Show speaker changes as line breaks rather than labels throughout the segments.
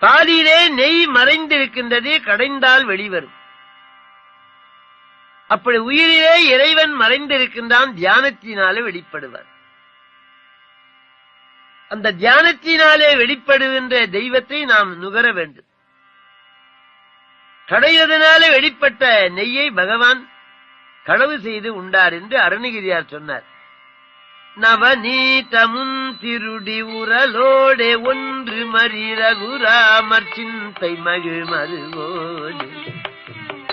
பாலிலே நெய் மறைந்திருக்கின்றது கடைந்தால் வெளிவரும். அப்படி உயிரிலே இறைவன் மறைந்திருக்கின்றான் தியானத்தினாலே வெளிப்படுவார் அந்த தியானத்தினாலே வெளிப்படுகின்ற தெய்வத்தை நாம் நுகர வேண்டும். கடைவதனாலே வெளிப்பட்ட நெய்யை பகவான் களவு செய்து உண்டார் என்று அருணகிரியார் சொன்னார். நவநீதமுன் திருடி உரலோடே ஒன்று மறிரகுராமர் சிந்தை மகிழ் மருவோடு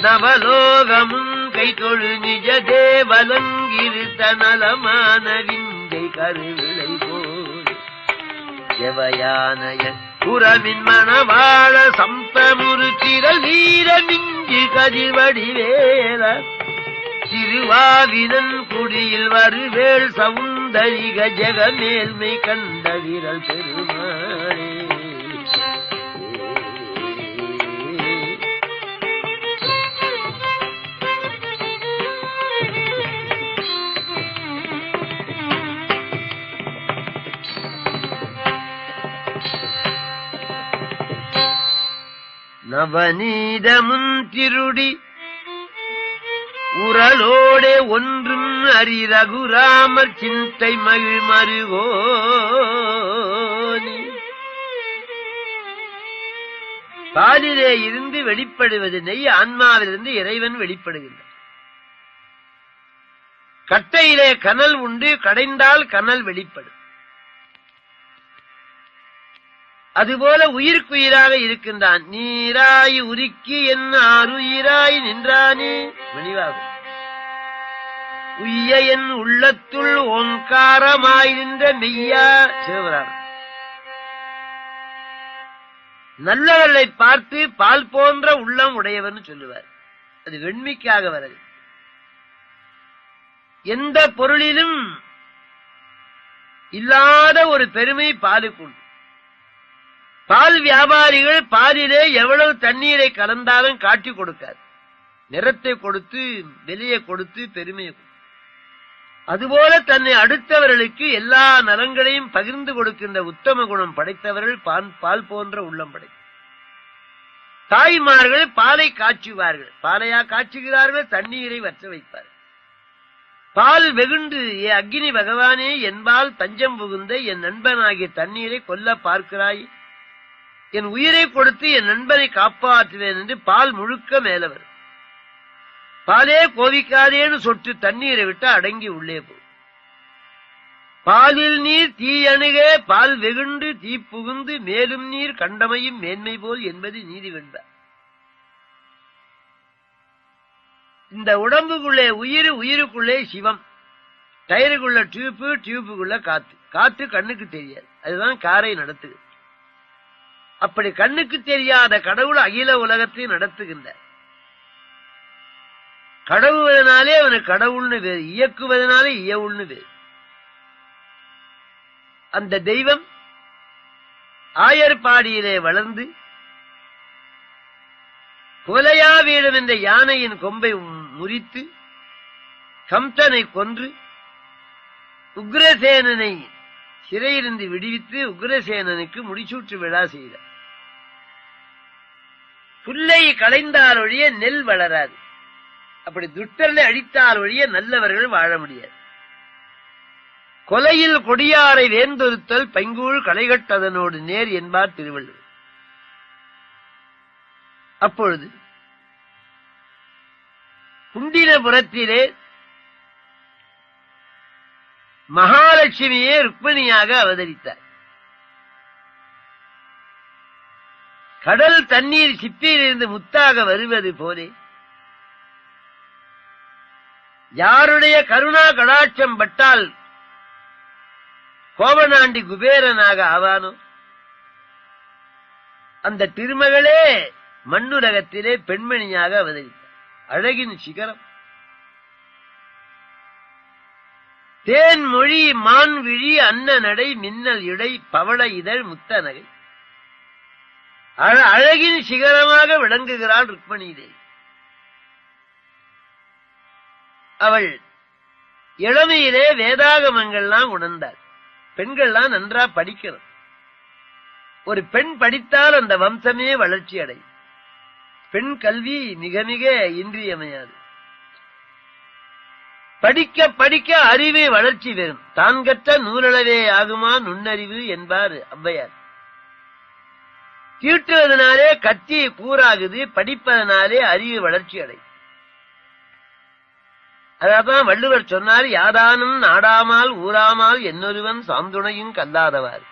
நவலோகமும் கை தொழு நிஜ தேவலங்கிருத்த நலமான விந்தை கருவிளை போல் எவையானய புறமின் மணவாழ சம்பமுரு சிரல் வீர மிஞ்சு கதிர்வடிவேல திருவாவினன் குடியில் வருவேள் சவுந்தரிக ஜெகமேல்மை கண்ட விரல் பெருமானே. நவநீதமுன் திருடி உரலோடே ஒன்றும் அரிரகுராமர் சிந்தை மகிழ் மருகோ பாலிலே இருந்து வெளிப்படுவது நெய் ஆன்மாவிலிருந்து இறைவன் வெளிப்படுகின்றார் கட்டையிலே கனல் உண்டு கடைந்தால் கனல் வெளிப்படும். அதுபோல உயிருக்குயிராக இருக்கின்றான். நீராய் உருக்கி என் ஆறுயிராய் நின்றானே. மணிவாகும் உய்ய என் உள்ளத்துள் ஓங்காரமாய் நின்ற மெய்யா சிவராம் நல்லவர்களை பார்த்து பால் போன்ற உள்ளம் உடையவர்னு சொல்லுவார். அது வெண்மைக்காக வரது. எந்த பொருளிலும் இல்லாத ஒரு பெருமை பாலுக்குண்டு பால் வியாபாரிகள் பாலிலே எவ்வளவு தண்ணீரை கலந்தாலும் காட்டி கொடுக்காது. நிறத்தை கொடுத்து வெளியை கொடுத்து பெருமையை அதுபோல தன்னை அடுத்தவர்களுக்கு எல்லா நலங்களையும் பகிர்ந்து கொடுக்கின்ற உத்தம குணம் படைத்தவர்கள் பான் பால் போன்ற உள்ளம் படை தாய்மார்கள் பாலை காய்ச்சுவார்கள். பாலையா காய்ச்சுகிறார்கள் தண்ணீரை வற்ற வைப்பார்கள். பால் வெகுண்டு ஏ அக்னி பகவானே என்பால் தஞ்சம் புகுந்த என் நண்பனாகிய தண்ணீரை கொல்ல பார்க்கிறாய் என் உயிரை கொடுத்து என் நண்பனை காப்பாற்றுவேன் என்று பால் முழுக்க மேலவர் பாலே கோவிக்காதேன்னு சொட்டு தண்ணீரை விட்டு அடங்கி உள்ளே போ. பாலில் நீர் தீயணுகே பால் வெகுண்டு தீ புகுந்து மேலும் நீர் கண்டமையும் மேன்மை போல் என்பது நீதி வென்றார் இந்த உடம்புக்குள்ளே உயிர் உயிருக்குள்ளே சிவம். டயருக்குள்ள டியூப்பு டியூப்புக்குள்ள காத்து. காத்து கண்ணுக்கு தெரியாது. அதுதான் காரை நடத்துது அப்படி கண்ணுக்கு தெரியாத கடவுள் அகில உலகத்தையும் நடத்துகின்ற கடவுவதனாலே அவனுக்கு கடவுள்னு வேறு இயக்குவதனாலே இயவுள்னு வேறு. அந்த தெய்வம் ஆயர்பாடியிலே வளர்ந்து குலையா வீடம் என்ற யானையின் கொம்பை முறித்து கம்சனை கொன்று உக்ரசேனனை சிறையிலிருந்து விடுவித்து உக்ரசேனனுக்கு முடிச்சூற்று விழா செய்தார். புல்லை களைந்தால் ஒழிய நெல் வளராது. அப்படி துட்டர்களை அழித்தால் ஒழிய நல்லவர்கள் வாழ முடியாது. கொலையில் கொடியாரை வேந்தொருத்தல் பைங்கூழ் களைகட்டதனோடு நேர் என்பார் திருவள்ளுவர். அப்பொழுது குண்டினபுரத்திலே மகாலட்சுமியே ருக்மிணியாக அவதரித்தார். கடல் தண்ணீர் சிப்பியிலிருந்து முத்தாக வருவது போலே. யாருடைய கருணா கடாட்சம் பட்டால் கோவனாண்டி குபேரனாக ஆவானோ? அந்த திருமகளே மண்ணுலகத்திலே பெண்மணியாக அவதரித்தார் அழகின் சிகரம். தேன் மொழி மான் விழி அன்ன நடை மின்னல் இடை பவள இதழ் முத்த நகை அழகின் சிகரமாக விளங்குகிறாள் ருக்மணி தேவி அவள் இளமையிலே வேதாகமங்கள்லாம் உணர்ந்தாள். பெண்கள்லாம் நன்றா படிக்கணும். ஒரு பெண் படித்தால் அந்த வம்சமே வளர்ச்சி அடையும். பெண் கல்வி மிக மிக இன்றியமையாது. படிக்க படிக்க அறிவே வளர்ச்சி பெறும். தான் கற்ற நூலளவே ஆகுமா நுண்ணறிவு என்பார் ஔவையார். தீட்டுவதனாலே கத்தி கூறாகுது படிப்பதனாலே அறிவு வளர்ச்சி அடையும். அதான் வள்ளுவர் சொன்னார் யாதானும் நாடாமால் ஊராமால் என்னொருவன் சாந்துணையும் கல்லாதவார்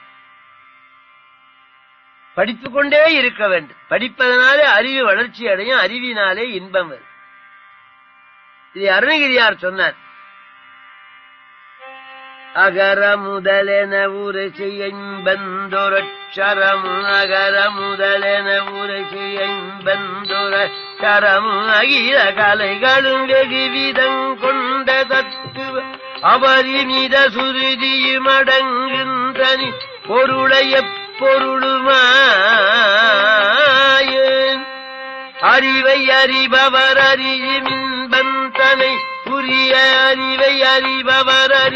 படித்துக்கொண்டே இருக்க வேண்டும். படிப்பதனாலே அறிவு வளர்ச்சி அடையும் அறிவினாலே இன்பம் வரும். இது அருணகிரியார் சொன்னார் அகர முதலென உரை அகர முதலென உரை அகில கலைகளும் வெகுவிதம் கொண்ட தத்துவ அபரிமித சுருதியும் அடங்குன்றனி பொருளைய பொருளுமாயேன் அறிவை அறிபவர் அறியுமின்பந்தனை புரிய அறிவை அறிபவர் அறி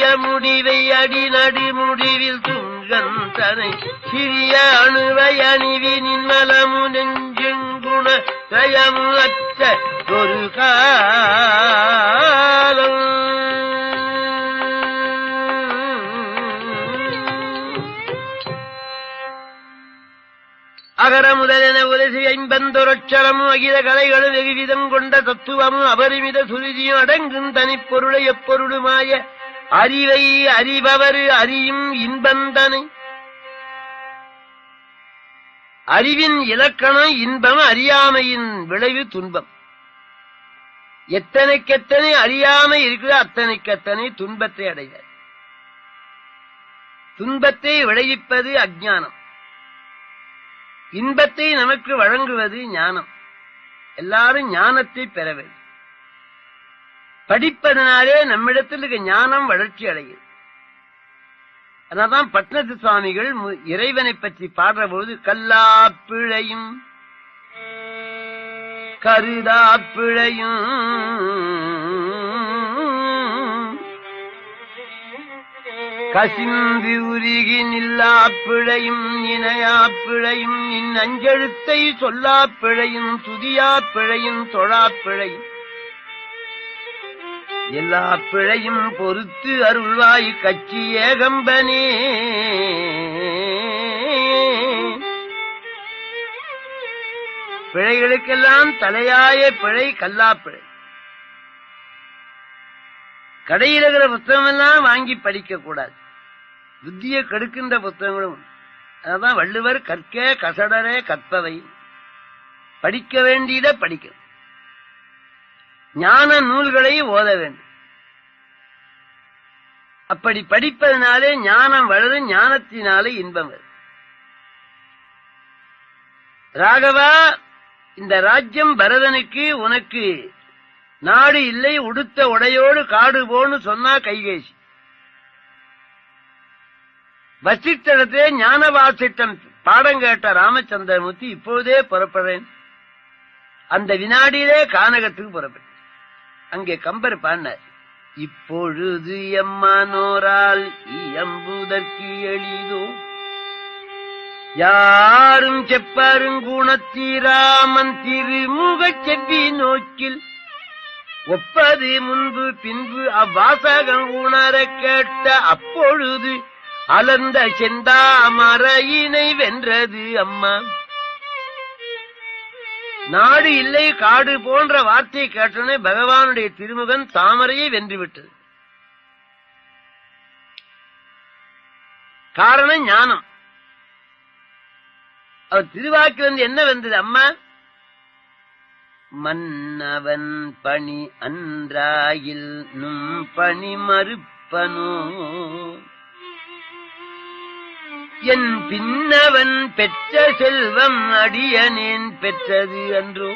சிறிய முடிவை அடி நடு முடிவில் துங்கந்தனை சிறிய அணுவை அணிவினின் மலமு நெஞ்செங்குண தயமு அச்ச ஒரு காலம். அகர முதலென உலசி ஐம்பந்தொரட்சரமும் அகில கலைகளும் வெகுவிதம் கொண்ட தத்துவமும் அபரிமித சுருதியும் அடங்கும் தனிப்பொருளை எப்பொருளுமாய அறிவை அறிபவர் அறியும் இன்பந்தனை. அறிவின் இலக்கணம் இன்பம் அறியாமையின் விளைவு துன்பம். எத்தனைக்கெத்தனை அறியாமை இருக்குதோ அத்தனைக்கத்தனை துன்பத்தை அடைவர். துன்பத்தை விளைவிப்பது அஜானம் இன்பத்தை நமக்கு வழங்குவது ஞானம். எல்லாரும் ஞானத்தை பெற வேண்டும். படிப்பதனாலே நம்மிடத்தில் இருக்க ஞானம் வளர்ச்சி அடையும். அதனால்தான் பட்னத்து சுவாமிகள் இறைவனை பற்றி பாடுற போது கல்லாப்பிழையும் கருதாப்பிழையும் கசிந்து உருகி நில்லாப்பிழையும் இணையாப்பிழையும் இன் அஞ்செழுத்தை சொல்லாப்பிழையும் துதியாப்பிழையும் தொழாப்பிழையும் எல்லா பிழையும் பொறுத்து அருள்வாய் கட்சி ஏகம்பனே. பிழைகளுக்கெல்லாம் தலையாய பிழை கல்லாப்பிழை கடையில் இருக்கிற புத்தகம் எல்லாம் வாங்கி படிக்க கூடாது. புத்தியை கெடுக்கின்ற புத்தகங்களும் அதான் வள்ளுவர் கற்க கசடரே கற்பவை. படிக்க வேண்டியதை படிக்கணும். ஞான நூல்களை ஓத வேண்டும். அப்படி படிப்பதனாலே ஞானம் வளரும் ஞானத்தினாலே இன்பம் வரும். ராகவா இந்த ராஜ்யம் பரதனுக்கு உனக்கு நாடு இல்லை உடுத்த உடையோடு காடு போன்னு சொன்னா கைகேசி. வசிஷ்டத்திலே ஞானவாசிட்டம் பாடம் கேட்ட ராமச்சந்திரமூர்த்தி இப்போதே புறப்படுறேன். அந்த வினாடியிலே கானகத்துக்கு புறப்பட்டேன். அங்கே கம்பர் பாடினார். இப்பொழுது எம்மானோரால் இயம்புதற்கு எளிதோ? யாரும் செப்பருங்குணத்தீராமன் திருமுகச் செவ்வி நோக்கில் ஒப்பது முன்பு பின்பு அவ்வாசகம் உணர கேட்ட அப்பொழுது அலர்ந்த செந்தாமரையினை வென்றது அம்மா. நாடு இல்லை காடு போன்ற வார்த்தையை கேட்டனே பகவானுடைய திருமுகன் தாமரையை வென்றுவிட்டது. காரணம் ஞானம். அவர் வந்து என்ன வந்தது அம்மா? மன்னவன் பணி அன்றாயில் நும் பணி மறுப்பனோ? என் பின்னவன் பெற்ற செல்வம் அடியனேன் பெற்றது அன்றோ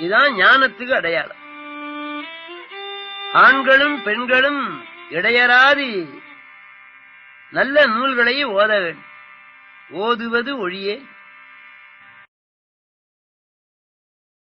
இதான் ஞானத்துக்கு அடையாளம். ஆண்களும் பெண்களும் இடையராது நல்ல நூல்களை ஓத வேண்டும். ஓதுவது ஒழியே